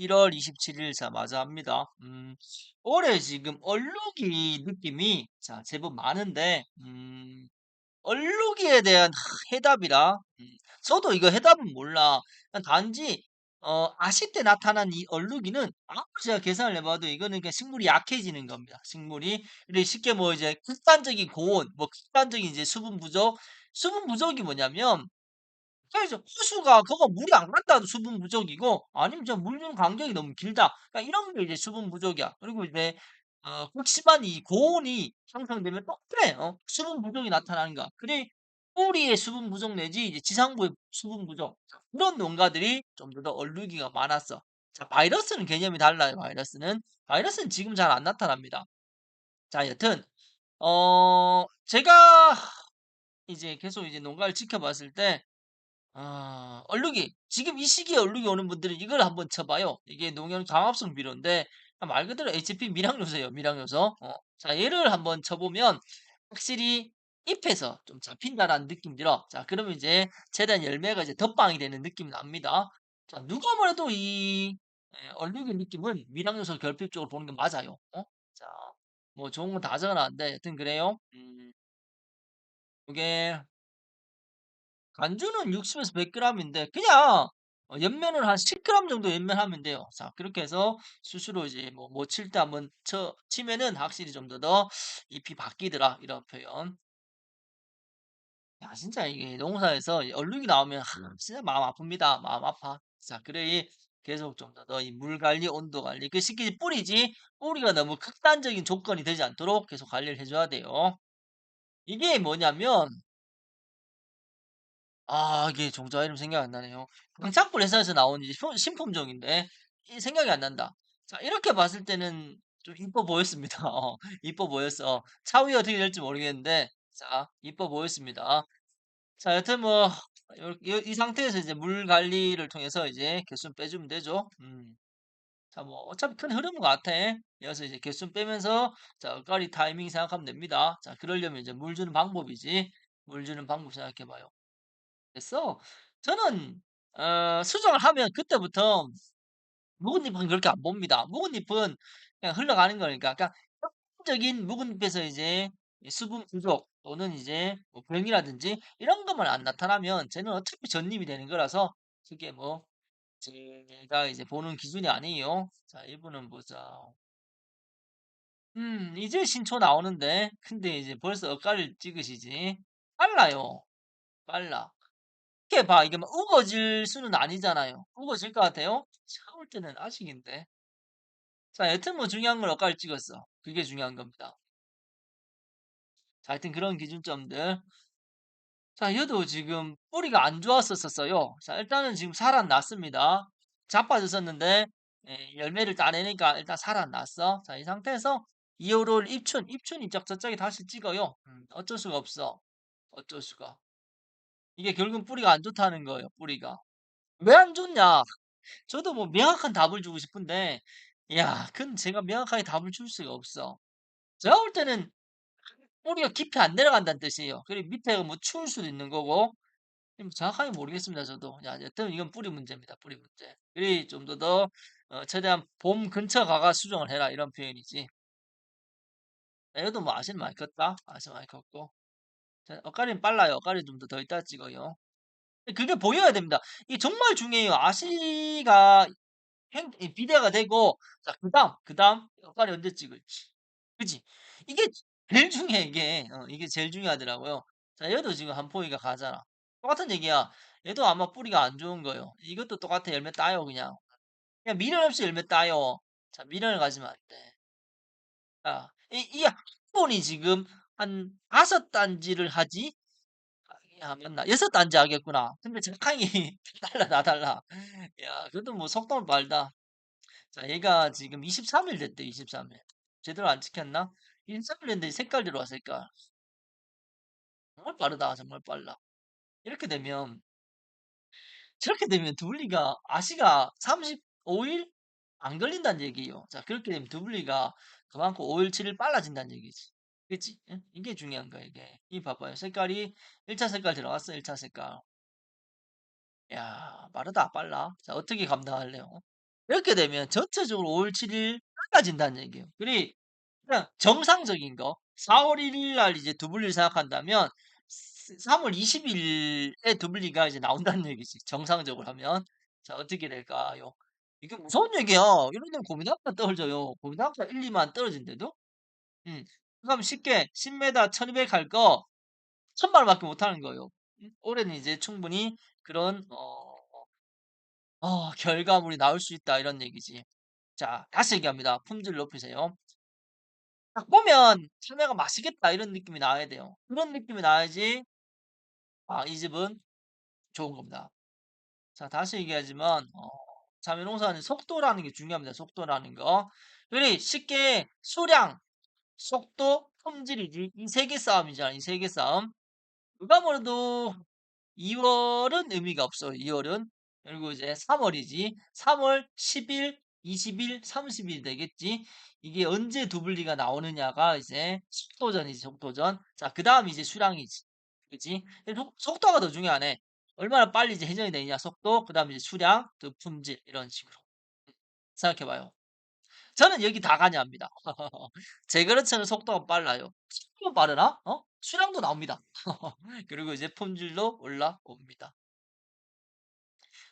1월 27일 자 맞이합니다. 음, 올해 지금 얼룩이 느낌이 자 제법 많은데 음, 얼룩이에 대한 하- 해답이라 음, 저도 이거 해답은 몰라. 단지 어, 아실 때 나타난 이 얼룩이는 아무리 제가 계산을 해봐도 이거는 그냥 식물이 약해지는 겁니다. 식물이 쉽게 뭐 이제 극단적인 고온, 뭐 극단적인 이제 수분 부족, 수분 부족이 뭐냐면 그래서 호수가 그거 물이 안 간다도 수분 부족이고 아니면 저물 주는 간격이 너무 길다. 그러니까 이런 게 이제 수분 부족이야. 그리고 이제 어 극심한 이 고온이 상승되면 또 그래. 어 수분 부족이 나타나는 거야. 그래 뿌리의 수분 부족 내지 이제 지상부의 수분 부족. 그런 농가들이 좀 더 얼룩이가 많았어. 자, 바이러스는 개념이 달라요. 바이러스는 바이러스는 지금 잘 안 나타납니다. 자, 여튼 어 제가 이제 계속 이제 농가를 지켜봤을 때 아 얼룩이 지금 이 시기에 얼룩이 오는 분들은 이걸 한번 쳐 봐요. 이게 농약 광합성 비료인데 아말 그대로 HP 미량요소예요, 미량요소. 어. 자 얘를 한번 쳐 보면 확실히 잎에서 좀 잡힌다라는 느낌이 들어. 자 그러면 이제 최대한 열매가 이제 덧방이 되는 느낌이 납니다. 자 누가 뭐래도 이예 얼룩의 느낌은 미량요소 결핍 쪽으로 보는 게 맞아요. 어? 자 뭐 좋은 건 다 적어 놨는데 여튼 그래요. 음 요게 간주는 60에서 100g인데 그냥 어 연면을 한 10g 정도 연면하면 돼요. 자 그렇게 해서 수시로 이제 뭐 뭐 칠 때 한번 쳐 치면은 확실히 좀 더 더 잎이 바뀌더라 이런 표현. 야 진짜 이게 농사에서 이 얼룩이 나오면 하 진짜 마음 아픕니다. 마음 아파. 자 그래 계속 좀 더 더 이 물 관리, 온도 관리 그 쉽게 뿌리지 뿌리가 너무 극단적인 조건이 되지 않도록 계속 관리를 해 줘야 돼요. 이게 뭐냐면 아 이게 종자 이름 생각이 안 나네요. 강창구 회사에서 나온 이제 품 신품종인데 이 생각이 안 난다. 자 이렇게 봤을 때는 좀 이뻐 보였습니다. 어 이뻐 보였어. 차후에 어떻게 될지 모르겠는데 자 이뻐 보였습니다. 자 여튼 뭐 이 상태에서 이제 물 관리를 통해서 이제 개수는 빼주면 되죠. 음. 자 뭐 어차피 큰 흐름은 같아. 이어서 이제 개수는 빼면서 자 엇가리 타이밍 생각하면 됩니다. 자 그러려면 이제 물 주는 방법이지. 물 주는 방법 생각해 봐요. 됐어. 저는 어 수정을 하면 그때부터 묵은 잎은 그렇게 안 봅니다. 묵은 잎은 그냥 흘러가는 거니까. 그러니까 적인 묵은 잎에서 이제 이 수분 부족 또는 이제 뭐 병이라든지 이런 것만 안 나타나면 쟤는 어차피 전립이 되는 거라서 그게 뭐 제가 이제 보는 기준이 아니에요. 자, 이분은 보자. 음, 이제 신초 나오는데 근데 이제 벌써 엇갈릴 찍으시지. 빨라요. 빨라. 이렇게 봐. 이게 막 우거질 수는 아니잖아요. 우거질 것 같아요? 볼 때는 아직인데. 자, 여튼 뭐 중요한 걸 엇갈 찍었어. 그게 중요한 겁니다. 자, 하여튼 그런 기준점들. 자, 얘도 지금 뿌리가 안 좋았었어요. 자, 일단은 지금 살아났습니다. 자빠졌었는데 예, 열매를 따내니까 일단 살아났어. 자, 이 상태에서 2호를 입춘, 입춘 입작 저짝에 다시 찍어요. 음, 어쩔 수가 없어. 어쩔 수가. 이게 결국은 뿌리가 안 좋다는 거예요, 뿌리가. 왜 안 좋냐? 저도 뭐 명확한 답을 주고 싶은데, 야, 그건 제가 명확하게 답을 줄 수가 없어. 제가 볼 때는 뿌리가 깊이 안 내려간다는 뜻이에요. 그리고 밑에가 뭐 추울 수도 있는 거고, 뭐 정확하게 모르겠습니다, 저도. 야, 여튼 이건 뿌리 문제입니다, 뿌리 문제. 그리 좀 더 더, 어, 최대한 봄 근처 가가 수정을 해라, 이런 표현이지. 얘도 뭐 아시는 많이 컸다? 아시는 많이 컸고. 자, 엇갈리는 빨라요. 엇갈리 좀더더 이따 찍어요. 그게 보여야 됩니다. 이게 정말 중요해요. 아시가 행이 비대가 되고 자 그 다음, 그 다음 역할이 언제 찍을지. 그지? 이게 제일 중요해 이게. 어 이게 제일 중요하더라고요. 자 얘도 지금 한 포기가 가잖아. 똑같은 얘기야. 얘도 아마 뿌리가 안 좋은 거예요. 이것도 똑같아. 열매 따요 그냥. 그냥 미련 없이 열매 따요. 자 미련을 가지면 안 돼. 자이이한 번이 지금 한5 단지를 하지 아 맞나? 6 단지 하겠구나. 근데 적당히 달라 다 달라. 야 그래도 뭐 속도는 빠르다. 자 얘가 지금 23일 됐대 23 일. 제대로 안 찍혔나? 23일 됐는데 색깔 들어와 색깔. 정말 빠르다. 정말 빨라. 이렇게 되면 저렇게 되면 두블리가 아시가 35일 안 걸린다는 얘기예요. 자 그렇게 되면 두블리가 그만큼 5일 7일 빨라진다는 얘기지. 그치? 응? 이게 중요한 거야 이게. 이 봐봐요. 색깔이 1차 색깔 들어갔어 1차 색깔. 야 빠르다 빨라. 자 어떻게 감당할래요? 이렇게 되면 전체적으로 5월 7일 빨라진다는 얘기예요. 그리 그냥 정상적인 거 4월 1일 날 이제 두블리를 생각한다면 3월 20일에 두블리가 이제 나온다는 얘기지. 정상적으로 하면. 자, 어떻게 될까요? 이게 무서운 얘기야. 이런 데는 고민학과 떨어져요. 고민학과 1, 2만 떨어진대도. 음. 그럼 쉽게 10m 1200 할 거 1000만 원밖에 못 하는 거예요. 음? 올해는 이제 충분히 그런 어, 어, 결과물이 나올 수 있다 이런 얘기지. 자, 다시 얘기합니다. 품질 높이세요. 딱 보면 참외가 맛있겠다 이런 느낌이 나야 돼요. 그런 느낌이 나야지 아, 이 집은 좋은 겁니다. 자, 다시 얘기하지만 어, 참외 농사는 속도라는 게 중요합니다. 속도라는 거. 그리 쉽게 수량, 속도, 품질이지 이 세 개 싸움이잖아. 이 세 개 싸움. 누가 뭐래도 2월은 의미가 없어. 2월은. 그리고 이제 3월이지. 3월 10일, 20일, 30일 되겠지. 이게 언제 두블리가 나오느냐가 이제 속도전이지, 속도전. 자, 그 다음 이제 수량이지. 그지? 속도가 더 중요하네. 얼마나 빨리 이제 해정이 되느냐, 속도. 그 다음 이제 수량, 또 품질. 이런 식으로. 생각해봐요. 저는 여기 다 가냐합니다. 제 그릇처럼 속도가 빨라요. 속도가 빠르나? 어? 수량도 나옵니다. 그리고 이제 품질도 올라옵니다.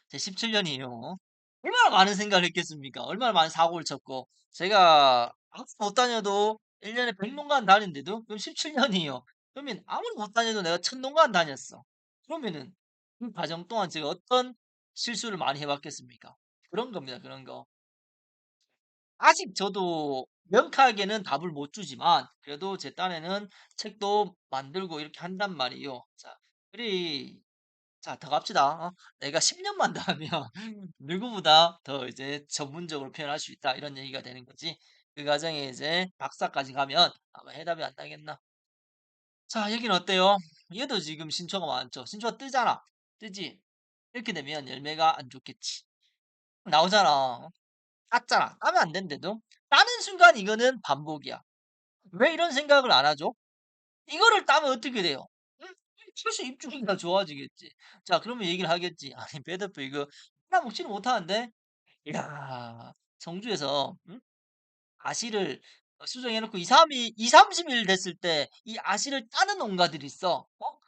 제 17년이에요. 얼마나 많은 생각을 했겠습니까? 얼마나 많은 사고를 쳤고 제가 아무도 못 다녀도 1년에 100농간 다니는데도 그럼 17년이에요. 그러면 아무리 못 다녀도 내가 1000농간 다녔어. 그러면은 그 과정 동안 제가 어떤 실수를 많이 해봤겠습니까? 그런 겁니다. 그런 거. 아직 저도 명쾌하게는 답을 못 주지만 그래도 제 딴에는 책도 만들고 이렇게 한단 말이에요. 자, 우리 자, 더 갑시다. 어? 내가 10년만 더 하면 누구보다 더 이제 전문적으로 표현할 수 있다. 이런 얘기가 되는 거지. 그 과정에 이제 박사까지 가면 아마 해답이 안 나겠나. 자, 여기는 어때요? 얘도 지금 신초가 많죠. 신초가 뜨잖아. 뜨지? 이렇게 되면 열매가 안 좋겠지. 나오잖아. 땄잖아. 따면 안 된대도. 따는 순간 이거는 반복이야. 왜 이런 생각을 안 하죠? 이거를 따면 어떻게 돼요? 응? 슬슬 입주기가 좋아지겠지. 자, 그러면 얘기를 하겠지. 아니, 배드프 이거 하나 먹지는 못하는데? 야 성주에서 응? 아씨를 수정해놓고 2, 3일, 2, 30일 됐을 때 이 아씨를 따는 농가들이 있어. 어?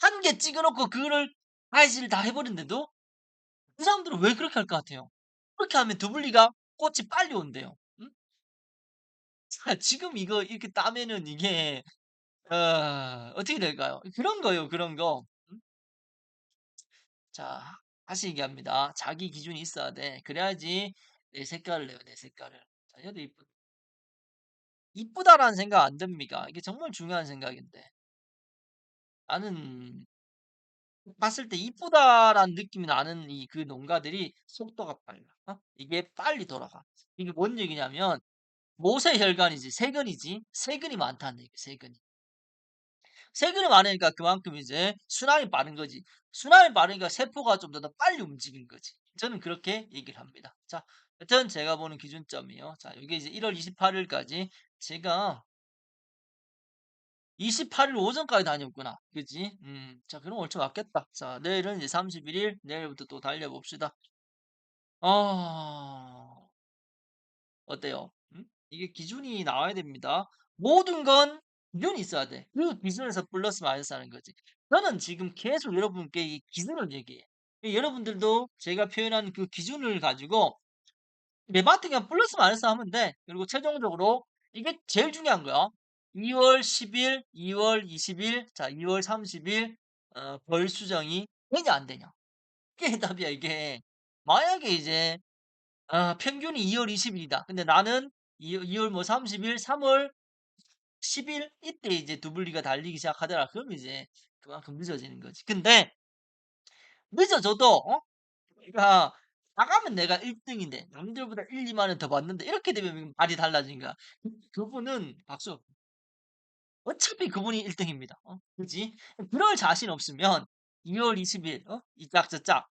한 개 찍어놓고 그거를 아씨를 다 해버린데도 그 사람들은 왜 그렇게 할 것 같아요? 그렇게 하면 두블리가 꽃이 빨리 온대요. 응? 자, 지금 이거 이렇게 따면은 이게 어, 어떻게 될까요? 그런 거예요, 그런 거. 응? 자, 다시 얘기합니다. 자기 기준이 있어야 돼. 그래야지 내 색깔을 내요, 내 색깔을. 자, 얘도 이쁘, 이쁘다라는 생각 안 듭니까? 이게 정말 중요한 생각인데. 나는 봤을 때 이쁘다라는 느낌이 나는 이 그 농가들이 속도가 빨라. 어? 이게 빨리 돌아가. 이게 뭔 얘기냐면 모세혈관이지 세근이지 세근이 많다는 얘기 세근이. 세근이 많으니까 그만큼 이제 순환이 빠른 거지. 순환이 빠르니까 세포가 좀 더 빨리 움직인 거지. 저는 그렇게 얘기를 합니다. 자, 여튼 제가 보는 기준점이요. 자, 이게 이제 1월 28일까지 제가 28일 오전까지 다녔구나. 그지? 음, 자, 그럼 얼추 맞겠다. 자, 내일은 이제 31일, 내일부터 또 달려봅시다. 아, 어때요? 음? 이게 기준이 나와야 됩니다. 모든 건 기준이 있어야 돼. 그 기준에서 플러스 마이너스 하는 거지. 저는 지금 계속 여러분께 이 기준을 얘기해. 여러분들도 제가 표현한 그 기준을 가지고 매마트 그냥 플러스 마이너스 하면 돼. 그리고 최종적으로 이게 제일 중요한 거야. 2월 10일, 2월 20일, 자, 2월 30일, 어, 벌 수정이 되냐, 안 되냐. 이게 답이야, 이게. 만약에 이제, 아, 평균이 2월 20일이다. 근데 나는 2, 월뭐 30일, 3월 10일, 이때 이제 두블리가 달리기 시작하더라. 그럼 이제 그만큼 늦어지는 거지. 근데, 늦어져도, 어? 그러니까, 나가면 내가 1등인데, 남들보다 1, 2만 원 더 받는데, 이렇게 되면 말이 달라진 거야. 그분은 박수. 어차피 그분이 1등입니다. 어? 그지? 그럴 자신 없으면 2월 20일, 어? 이 짝 저짝.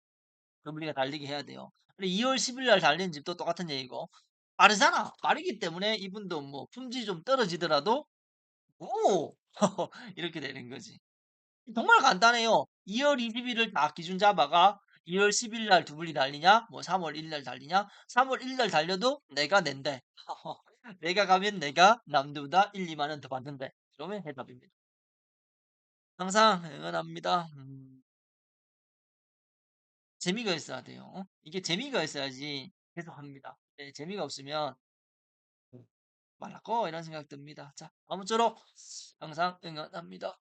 그분리가 달리기 해야 돼요. 근데 2월 10일 날 달리는 집도 똑같은 얘기고. 빠르잖아. 빠르기 때문에 이분도 뭐 품질이 좀 떨어지더라도, 오! 이렇게 되는 거지. 정말 간단해요. 2월 20일을 다 기준 잡아가 2월 10일 날 두블리 달리냐? 뭐 3월 1일 날 달리냐? 3월 1일 날 달려도 내가 낸대. 내가 가면 내가 남들보다 1, 2만 원 더 받는데. 그러면 해답입니다. 항상 응원합니다. 음. 재미가 있어야 돼요. 어? 이게 재미가 있어야지 계속 합니다. 네, 재미가 없으면 말라고 이런 생각 듭니다. 자, 아무쪼록 항상 응원합니다.